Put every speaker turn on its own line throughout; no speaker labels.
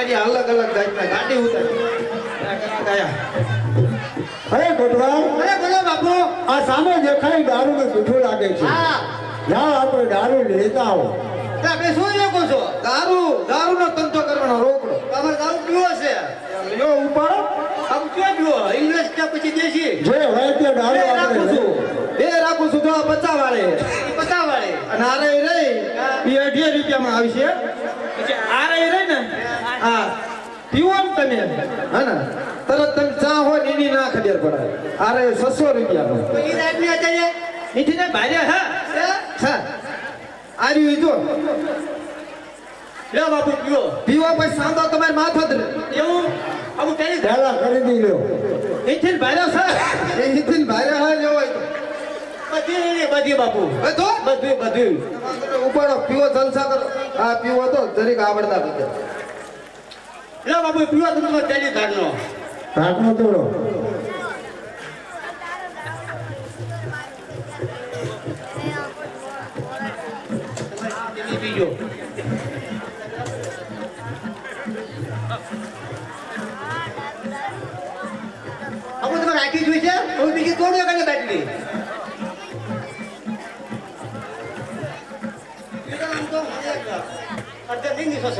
વાટાડી અલગ અલગ જાતના ગાડી ઉતારી.
અરે ગોટવા
અરે બોલો બાપુ.
આ સામે દેખાય દારૂ ને મીઠું લાગે છે.
હા.
જાઓ આપણે દારૂ લેતા આવો.
તમે શું લોકો છો? દારૂ દારૂનો ધંધો કરવાનો રોકડો.
તમારે દારૂ પીવો છે.
લ્યો ઉપાડો
આમ ક્યાં પીવો? ઇન્વેસ્ટ કે પછી દેશી?
જે હોય તે દારૂ આપણે
છું. બે રાખું છું તો પચાસ વાળે
પતા વાળે
અને આ રહી રહી એ અઢી રૂપિયામાં આવશે. પછી આ રહી હા પીવો ને તમે. હા ને? તરત તમે ચા હોય ને એની ના ખબર પડે આ રહી છસો
અત્યારે?
નીચે ને ભારે હા.
હે?
આ રહ્યું જો.
લે બાપુ પીવો.
પીવો પછી સાંધો તમારે માથો જ.
એવું? આવું પેલી
પહેલા ખરીદી લ્યો.
નીચે ભારે છે એ નીચે ભારે હા લેવો
બધી બધી બાપુ.
બધું?
બધું બધું.
ઉપાડો પીવો જલસા કરો. આ પીવો તો જરીક આવડતા પીતે
લ્યો બાપુ પીવો તમે પેલી ધારનો
ઢાંકણો તોડો
તમે પીજો અમુક તમે રાખી જોઈ છે હું બીજી તોડ્યો કાલે બાટલી અડધા દિન દિવસો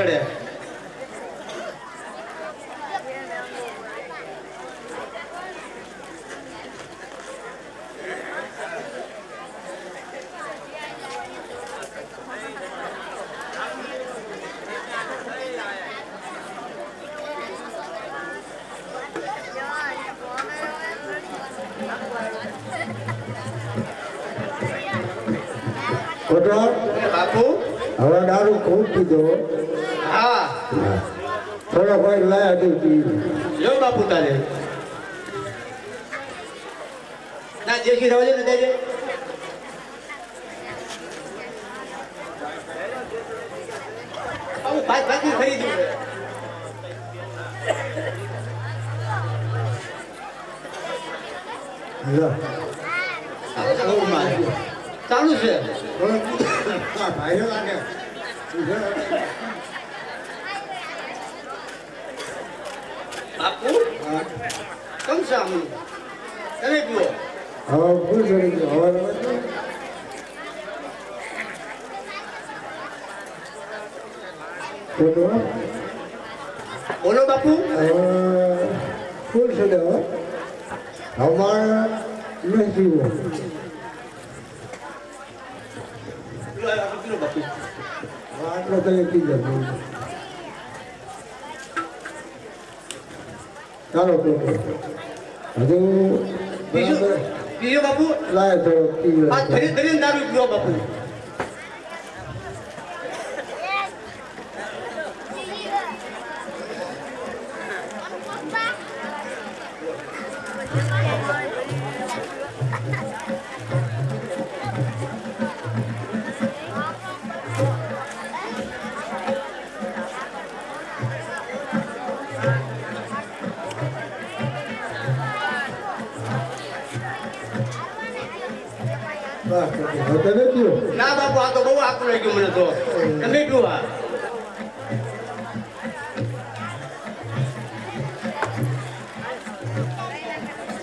ગોટવા
બાપુ.
હવે દારૂ ખૂબ પીધો.
હા.
થોડો ભાઈ લાયા દઉં પી.
લો બાપુ તારે. ના જેસી રવા ને દેજે. આવું ભાત ભાત ખરીદ્યું ચાલુ છે.
હા ભાઈઓ લાગે.
બાપુ? કમ આમ? તમે પીવો
હવે ભૂલ કરી ગયો હવે ગોટવા
બોલો. બાપુ.
ફૂલ હવે? અમારે નથી પીવો
પીવો પીવો બાપુ
ચાલો હજુ
બીજું બાપુ?
લાય
દારૂ પીવો બાપુ. લાગ્યું મને તો. તમે પીવો આ.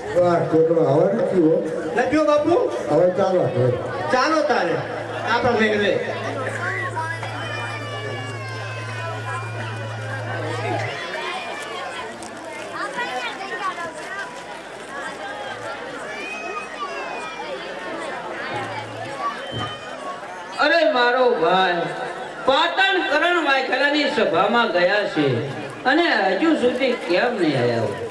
બસ ગોટવા હવે નથી પીવો
બાપુ?
હવે ચાલો
ચાલો તારે. આપણા મેઘવે
અરે મારો ભાઈ. પાટણ કરણ વાયખાલાની સભામાં ગયા છે. અને હજુ સુધી કેમ નહીં આવ્યા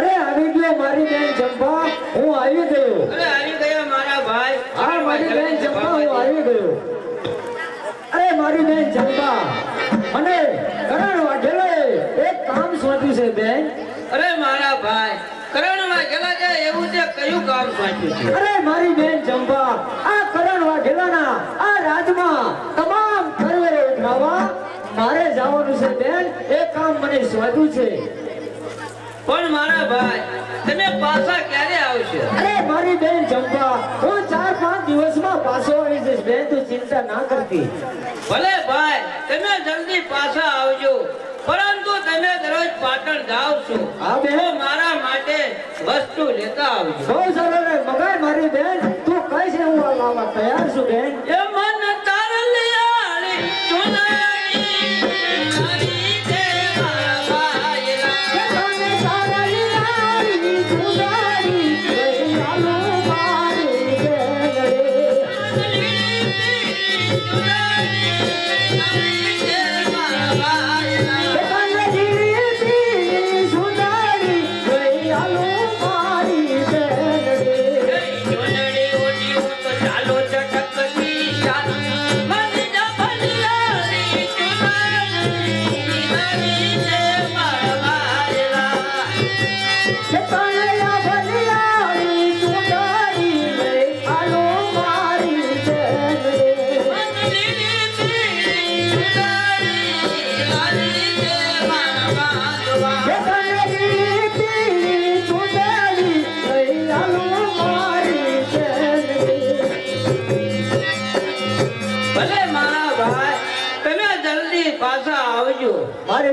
અરે આવી ગયો મારી બેન ચંપા હું આવી ગયો.
અરે આવી ગયા મારા ભાઈ.
હા મારી બેન ચંપા હું આવી ગયો. અરે મારી બેન ચંપા અને કરણ વાઘેલો એક કામ સોંપ્યું છે બેન.
અરે મારા ભાઈ કરણ વાઘેલા છે એવું તે કયું કામ સોંપ્યું છે?
અરે મારી બેન ચંપા આ કરણ વાઘેલાના આ રાજમાં તમામ કરવેરો ઉઠાવવા મારે જવાનું છે બેન. એ કામ મને સોંપ્યું છે.
પણ મારા ભાઈ તમે પાછા ક્યારે આવશો?
અરે મારી બેન ચંપા હું ચાર પાંચ દિવસમાં પાછો આવી જઈશ બેન તું ચિંતા ના કરતી.
ભલે ભાઈ તમે જલ્દી પાછા આવજો. પરંતુ તમે દરરોજ પાટણ જાઓ છો
હા,
તો મારા માટે વસ્તુ લેતા આવજો.
બહુ સરળ રે મગાય મારી બેન તું કઈ છે હું લાવવા તૈયાર છું બેન?
એ મન તારલિયાળી ચુનારી તારી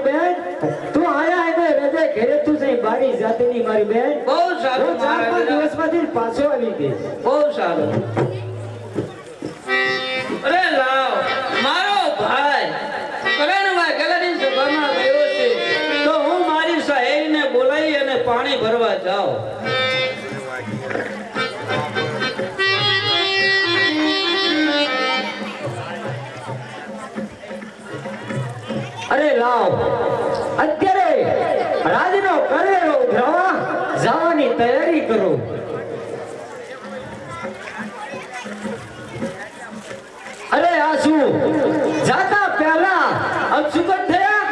મારી
બેન? તું આયા એને રજે ઘરે તું જઈ બારી જાતીની મારી બેન.
બહુ સારું
ચાર પાંચ દિવસમાંથી પાછો આવી ગઈ.
બહુ સારું. અરે લાવ મારો ભાઈ. કરણમાં ગલની સભામાં ગયો છે. તો હું મારી સહેલીને બોલાવી અને પાણી ભરવા જાઉં.
તૈયારી કરો. અરે આ શું? જાતા પહેલા અપસુકન થયા?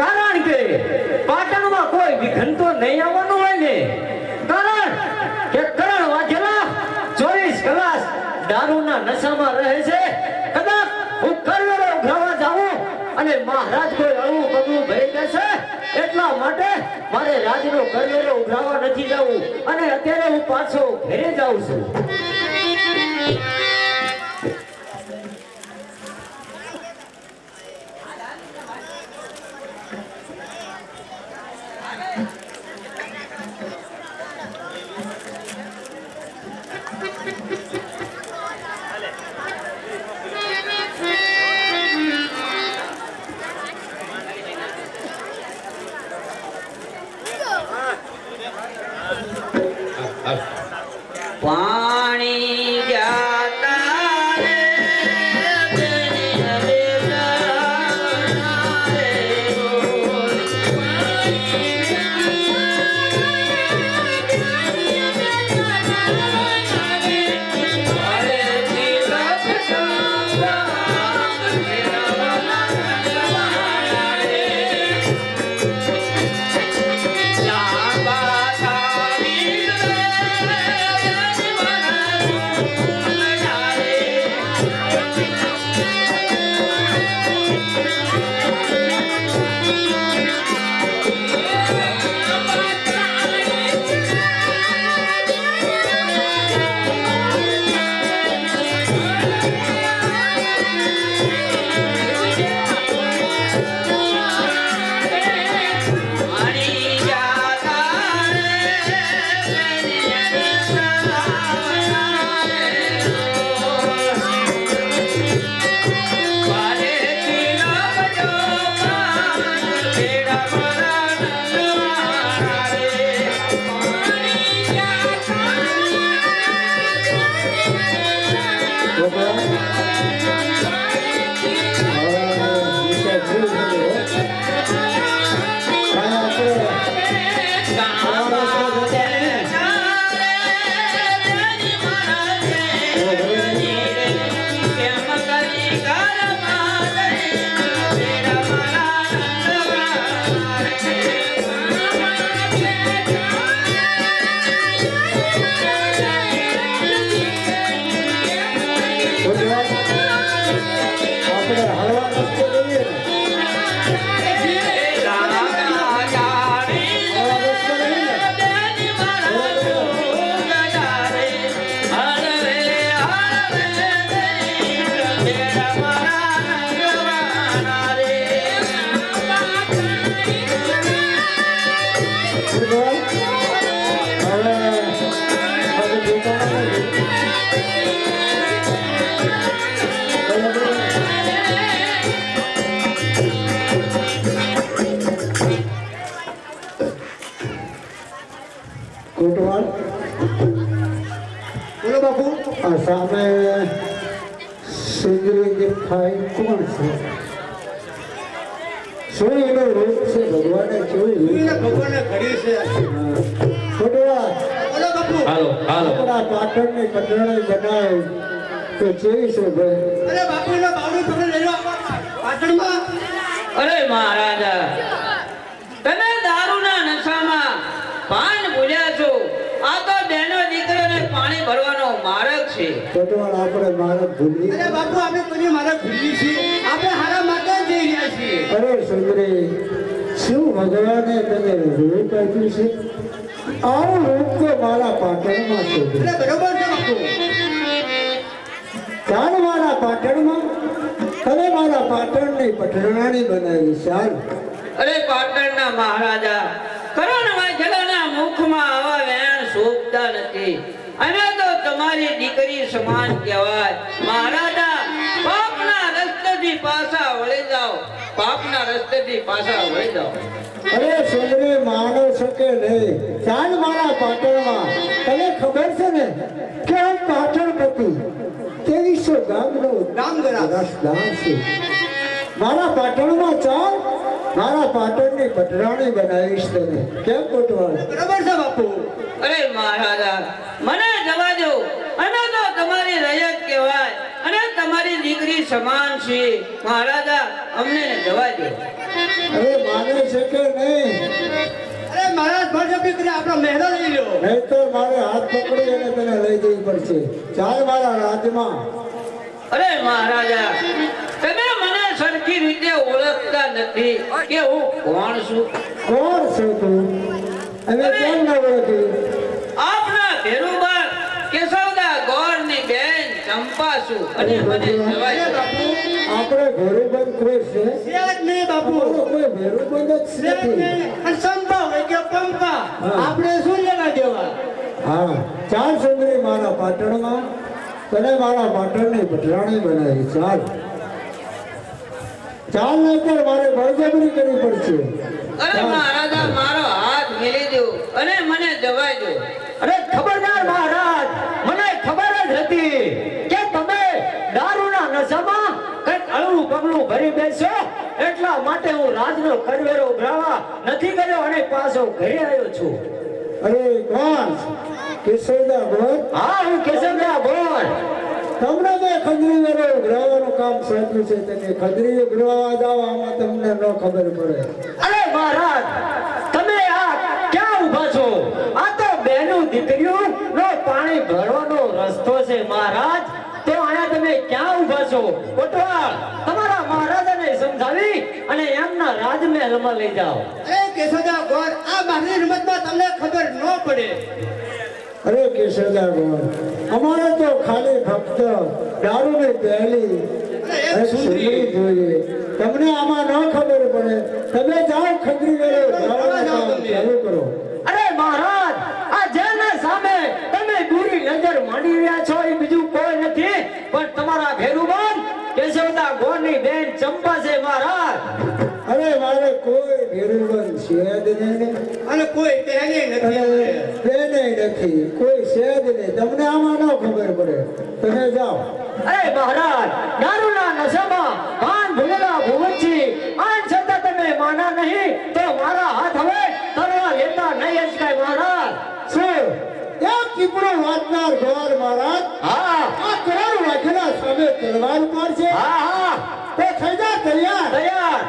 કારણ કે પાટણમાં કોઈ વિઘન તો નહીં આવવાનું હોય ને. કારણ કે કરણ વાઘેલા ચોવીસ કલાક દારૂના નશામાં રહે છે કદાચ હું કરવેરો ઉઘરાવા જાઉં અને મહારાજ કોઈ અણું પગલું ભરી દેશે? એટલા માટે મારે રાજનો કરવેરો ઉઘરાવા નથી જવું. અને અત્યારે હું પાછો ઘેરે જાઉં છું.
Thank you.
આ સામે સુંદરી દેખાય કોણ છે શું એનો રૂપ છે ભગવાને જોયું
ભગવાને ભગવાનને ઘડી છે
કોટવાલ
બોલો બાપુ
હાલો હાલો
આપણા પાટણની પટરાણી બનાવે તો કેવી છે ભાઈ
અરે બાપુ બાવડું પકડી લઈ લો પાટણમાં
અરે મહારાજા તમે દારૂના નશામાં પાન ભૂલ્યા છો આ તો બેનો દીકરાને પાણી ભરવાનો છે.
કોટવાલ આપણે મારા ભૂલી
અરે બાપુ આપણે મારા ભૂલી છીએ? આપણે હારા માટે જઈ રહ્યા છીએ.
અરે સુંદરી શું ભગવાને તને રૂપ આપ્યું છે? આવું રૂપ તો મારા પાટણમાં છે
અરે બરોબર છે બાપુ.
ચાલ મારા પાટણમાં. તમે મારા પાટણની પટરાણી બનાવી ચાલ.
અરે પાટણના મહારાજા કરણ વાઘેલાના મુખમાં આવા વેણ શોભતા નથી. અને તો તમારી દીકરી સમાન કહેવાય. મહારાજા પાપના રસ્તેથી પાછા વળી જાઓ. પાપના રસ્તેથી પાછા વળી જાઓ.
અરે સુંદરી માનો શકે કે નહીં. ચાલ મારા પાટણમાં. તને ખબર છે ને કે હું પાટણપતિ ત્રેવીસો ગામનો
ગામગરા.
રસદાર છે. મારા પાટણમાં ચાલ. મારા પાટણની પટરાણી બનાવીશ તને. કેમ કોટવાળ
બરાબર છે બાપુ.
અરે મહારાજા મને જવા દો. અને તો તમારી રયત કહેવાય. અને તમારી દીકરી સમાન છે. મહારાજા અમને જવા દો.
અરે માને છે કે નહીં?
અરે મહારાજ ભરજપી કરી આપણો મહેલો લઈ લો.
નહીં તો મારે હાથ પકડી અને તને લઈ જવી પડશે. ચાલ મારા રાજમાં.
અરે મહારાજા તમે મને સરખી રીતે ઓળખતા નથી. કે હું કોણ છું?
કોણ છું તું? અને કેમ ન ઓળખી?
આપના ભેરુબા કેશવદા ગોરની બેન ચંપા છું. અને મને જવાય
બાપુ
આપણે ભેરુબંધ કોઈ છે?
છે જ નહીં બાપુ.
કોઈ ભેરુબંધ જ
છે જ
નથી.
નહીં. અને ચંપા હોય કે પંપા. આપણે શું લેવા દેવા.
હા. ચાર સુંદરી મારા પાટણમાં. તને મારા પાટણની પટરાણી બનાવી. ચાલ. ચાલ નહીતર મારે બળજબરી કરવી પડશે.
અરે મહારાજા મારો હાથ મેલી દો અને મને દવાઈ દો.
અરે ખબરદાર મહારાજ મને ખબર જ હતી કે તમે દારૂના નશામાં કંઈક અળવું પગલું ભરી બેસો. એટલા માટે હું રાજનો કરવેરો ઉભરાવા નથી કર્યો અને પાછો ઘરે આવ્યો છું.
અરે કોણ કેશવદા ગોર
હા હું કેશવદા બોલ.
તમને મેં ખંજરી ઉઘરાવાનું કામ સોંપ્યું છે તેને ખંજરી ઉઘરાવા આમાં તમને ન ખબર પડે.
અરે મહારાજ તમે આ ક્યાં ઊભા છો? આ તો બેનું દીકરીઓ નો પાણી ભરવાનો રસ્તો છે મહારાજ. તો અહીંયા તમે ક્યાં ઊભા છો? કોટવાળ તમારા મહારાજાને સમજાવી અને એમના રાજમહેલમાં લઈ જાઓ.
એ કેશોદા ગોર આ બહારની રમતમાં તમને ખબર ન પડે.
અરે કેશવદા ગોર અમારે તો ખાલી ફક્ત દારૂની પહેલી જોઈએ. તમને આમાં ન ખબર પડે. તમે જાઓ ખંજરી વેરો ઉઘરાવાનું
જાઓ
કામ
તમે.
ચાલુ કરો
અરે મહારાજ આ જેના સામે તમે બુરી નજર માંડી રહ્યા છો એ બીજું કોઈ નથી પણ તમારા ભેરુબન કેશવદા બેન ચંપા છે મહારાજ.
અરે મારે કોઈ ભેરુબન છે જ નહીં
અને કોઈ તેને નથી.
તેને નથી કોઈ છે જ નહીં. તમને આમાં ન ખબર પડે. તમે જાઓ.
અરે મહારાજ દારૂના નશામાં પાન ભૂલેલા ભુવનજી આન છતાં તમે માના નહીં તો મારા હાથ હવે તરવા લેતા નહીં અચકાય મહારાજ.
શું? એક ચીપડો વાંચનાર ગોર મહારાજ
હા.
આ કરોડ વાઘેલા સામે તલવાર મારશે
હા હા.
તો થઈ જા તૈયાર.
તૈયાર.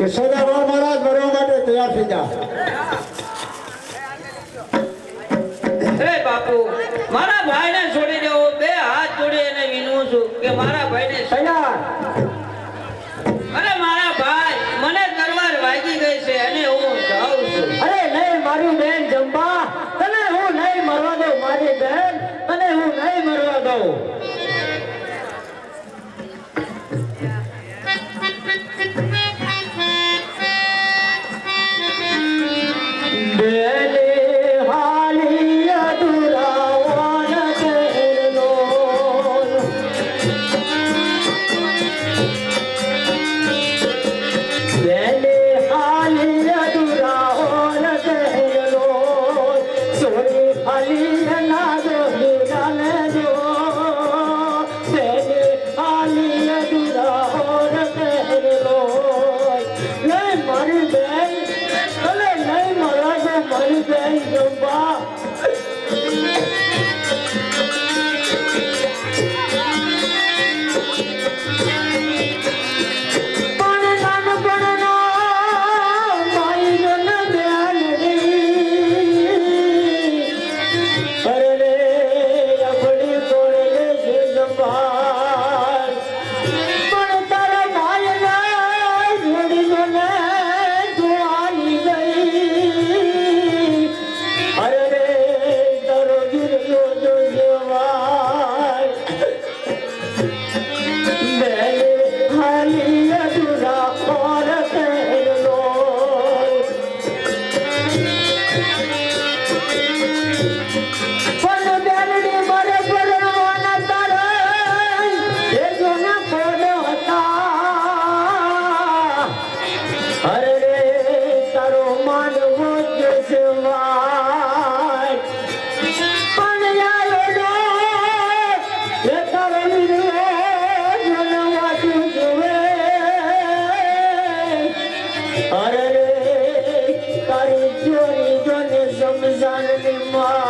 કે
સદારામ મહારાજ ભરવા માટે તૈયાર થઈ જા.
બાપુ મારા ભાઈને છોડી દેવો બે હાથ જોડી એને વિનવું છું કે મારા ભાઈને
સૈયાર
અરે મારા ભાઈ મને તલવાર વાગી ગઈ છે અને હું જાઉં છું.
અરે નહીં મારી બેન જંબા તને હું નહીં મરવા દઉં મારી બેન તને હું નહીં મરવા દઉં.
Allah.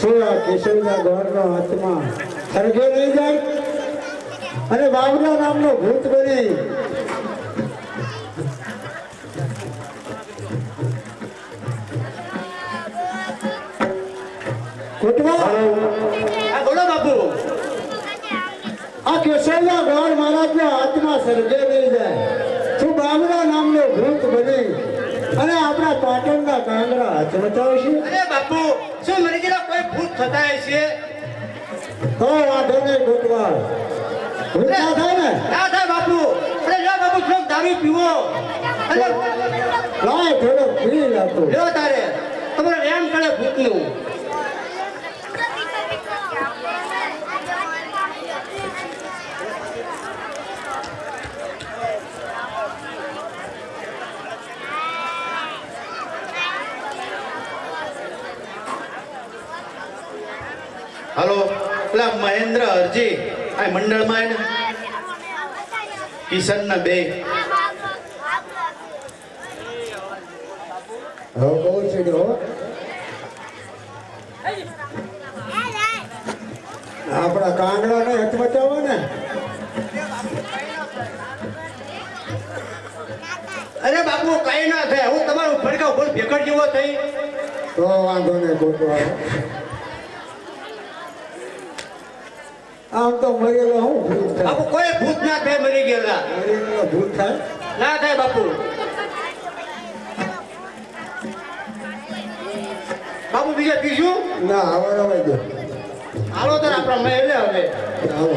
આ કેશવના ગૌરનો હાથમાં સ્વર્ગે લઈ જાય અને બાબરા નામનો ભૂત બની. આ કેશવના ગૌર મહારાજના હાથમાં સર્જે લઈ જાય. તું બાબરા નામનો ભૂત બની? અને આપણા પાટણના કાંગરા હાથ બતાવશે?
અરે બાપુ શું મરી ગયેલા કોઈ ભૂત થતા છે.
તો વાંધો નહીં ભૂત ના થાય ને?
ના થાય બાપુ. અરે જા બાપુ થોડોક દારૂ પીવો.
લાય થોડો પી લાતો
તારે. તમારે રેમ કરે ભૂતનું
હાલો પેલા મહેન્દ્ર અરજી. આ મંડળમાં એને કિશન બે.
હવે બહુ છે આપણા કાંગડા ને હચમચાવો ને.
અરે બાપુ કઈ ના થાય. હું તમારું ભડકા ઉપર ભેગડ જેવો થઈ.
તો વાંધો નહીં ખોટો આવે આમ તો મરેલો હું ભૂત થાય?
બાપુ કોઈ ભૂત ના થાય મરી ગયેલા.
મરેલો ભૂત થાય?
ના થાય બાપુ. બાપુ બીજા પીશું
ના હવે હવે
હાલો તો આપણા મહેલે હવે.
આવો.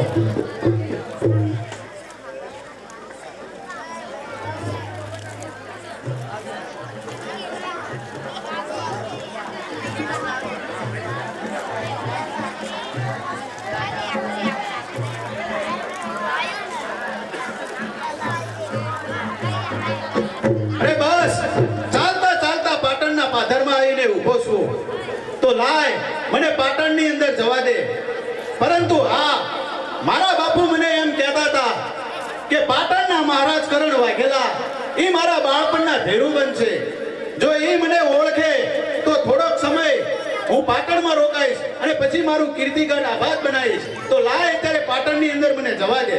મને પાટણની અંદર જવા દે. પરંતુ હા મારા બાપુ મને એમ કહેતા હતા કે પાટણના મહારાજ કરણ વાઘેલા એ મારા બાળપણના ભેરુ બનશે જો એ મને ઓળખે, તો થોડોક સમય હું પાટણમાં રોકાઈશ અને પછી મારું કીર્તિગઢ આભાત બનાવીશ. તો લાય અત્યારે પાટણની અંદર મને જવા દે.